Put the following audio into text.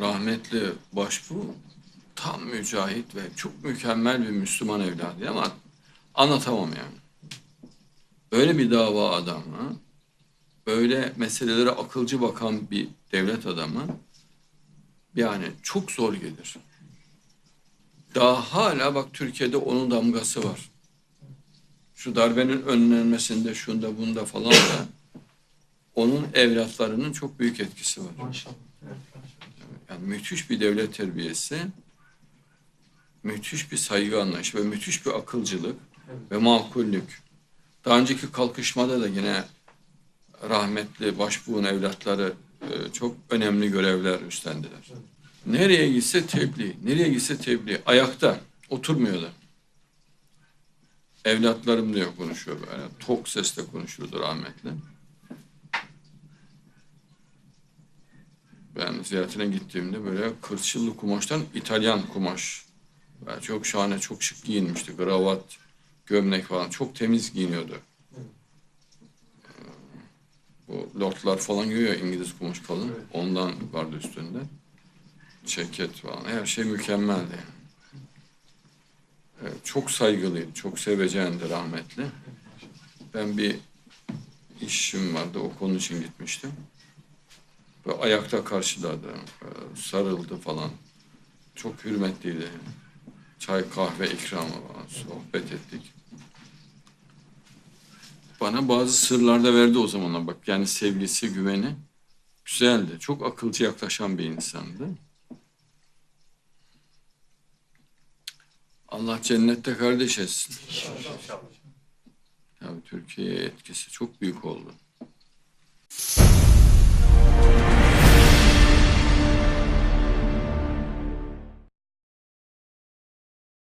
rahmetli başbuğ tam mücahit ve çok mükemmel bir Müslüman evladı ama anlatamam yani. Böyle bir dava adamı, böyle meselelere akılcı bakan bir devlet adamı yani çok zor gelir. Daha hala bak Türkiye'de onun damgası var. Şu darbenin önlenmesinde, şunda bunda falan da onun evlatlarının çok büyük etkisi var. Maşallah. Yani müthiş bir devlet terbiyesi, müthiş bir saygı anlayışı ve müthiş bir akılcılık Evet. ve makullük. Daha önceki kalkışmada da yine rahmetli başbuğun evlatları e, çok önemli görevler üstlendiler. Evet. Nereye gitse tebliğ, nereye gitse tebliğ. Ayakta, oturmuyor da. Evlatlarım diyor konuşuyor böyle. Tok sesle konuşuyordu rahmetli. Ben ziyaretine gittiğimde böyle kırçıllı kumaştan İtalyan kumaş. Yani çok şahane, çok şık giyinmişti. Kravat, gömlek falan. Çok temiz giyiniyordu. Ee, Bu lordlar falan giyiyor İngiliz kumaş kalın. Ondan vardı üstünde. Ceket falan. Her şey mükemmeldi. Evet, çok saygılıydı, çok seveceğindi rahmetli. Ben bir işim vardı, o konu için gitmiştim. Ve ayakta karşıladı, e, sarıldı falan. Çok hürmetliydi. Çay, kahve ikramı falan, sohbet ettik. Bana bazı sırlar da verdi o zamanlar bak. Yani sevgisi, güveni güzeldi. Çok akılcı yaklaşan bir insandı. Allah cennette kardeş etsin. İnşallah. Tabii Türkiye'ye etkisi çok büyük oldu.